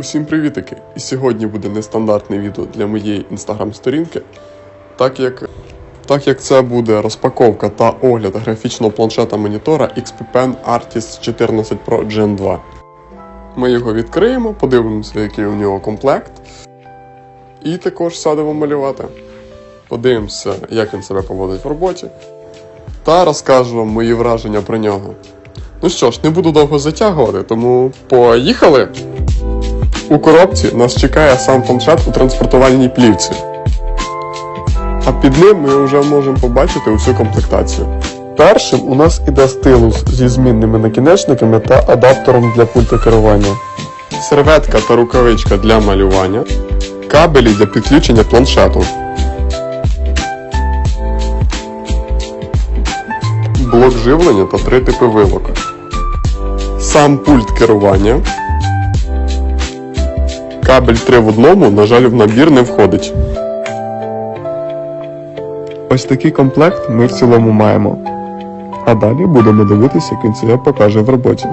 Усім привітики! І сьогодні буде нестандартне відео для моєї інстаграм-сторінки, так як, так як це буде розпаковка та огляд графічного планшета монітора XP Pen Artist 14 Pro Gen 2. Ми його відкриємо, подивимося, який у нього комплект, і також сядемо малювати. Подивимося, як він себе поводить в роботі, та розкажу вам мої враження про нього. Ну що ж, не буду довго затягувати, тому поїхали! У коробці нас чекає сам планшет у транспортувальній плівці. А під ним ми вже можемо побачити усю комплектацію. Першим у нас іде стилус зі змінними накінечниками та адаптером для пульта керування. Серветка та рукавичка для малювання. Кабелі для підключення планшету. Блок живлення та три типи вилок. Сам пульт керування. Кабель 3 в одному, на жаль, в набір не входить. Ось такий комплект ми в цілому маємо. А далі будемо дивитися, як він себе покаже в роботі.